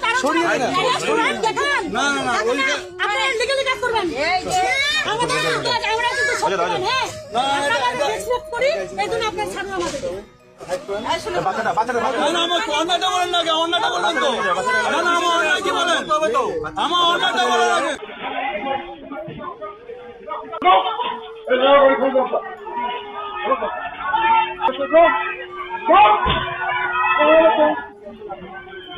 কারণ সরিয়ে দেখান। না, না, না, ওই আপনারা legally কাজ করবেন। আমাদের আমরা কিন্তু সত্যবান, হ্যাঁ। আমরা আমাদের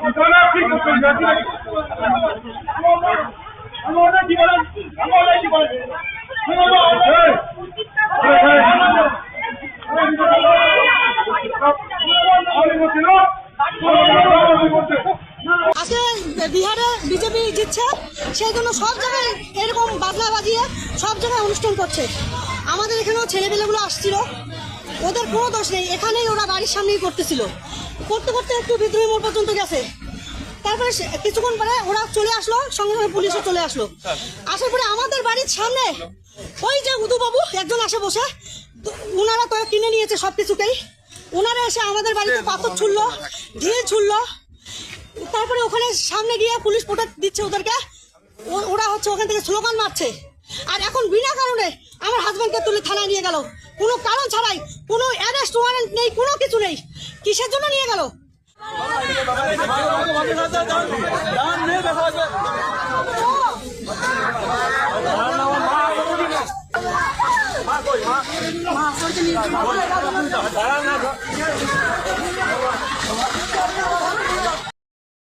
Mwen kon apri kon kon jati. Mwen kon apri. আজকে বিহারে বিজেপি জিতছে সেই জন্য সব জায়গায় এরকম বাজনা বাজিয়ে সব জায়গায় অনুষ্ঠান করছে আমাদের এখানেও ছেলেপেলেগুলো আসছিল ওদের কোনো দোষ নেই এখানেই ওরা বাড়ির সামনেই করতেছিল করতে করতে একটু বিদ্রোহী মোড় পর্যন্ত গেছে তারপরে কিছুক্ষণ পরে ওরা চলে আসলো, সঙ্গে সঙ্গে পুলিশও চলে আসলো। আসার পরে আমাদের বাড়ির সামনে ওই যে উদু বাবু একজন আসে বসে। ওনারা তো কিনে নিয়েছে সব কিছুকেই ওনারা এসে আমাদের বাড়িতে পাথর ছুড়লো, ঢিল ছুড়লো। তারপরে ওখানে সামনে গিয়ে পুলিশ প্রোটেক্ট দিচ্ছে ওদেরকে। ওরা হচ্ছে ওখান থেকে স্লোগান মারছে। আর এখন বিনা কারণে আমার হাজব্যান্ডকে তুলে থানায় নিয়ে গেল। কোনো কারণ ছাড়াই, কোনো অ্যারেস্ট ওয়ারেন্ট নেই, কোনো কিছু নেই। কিসের জন্য নিয়ে গেল? દાન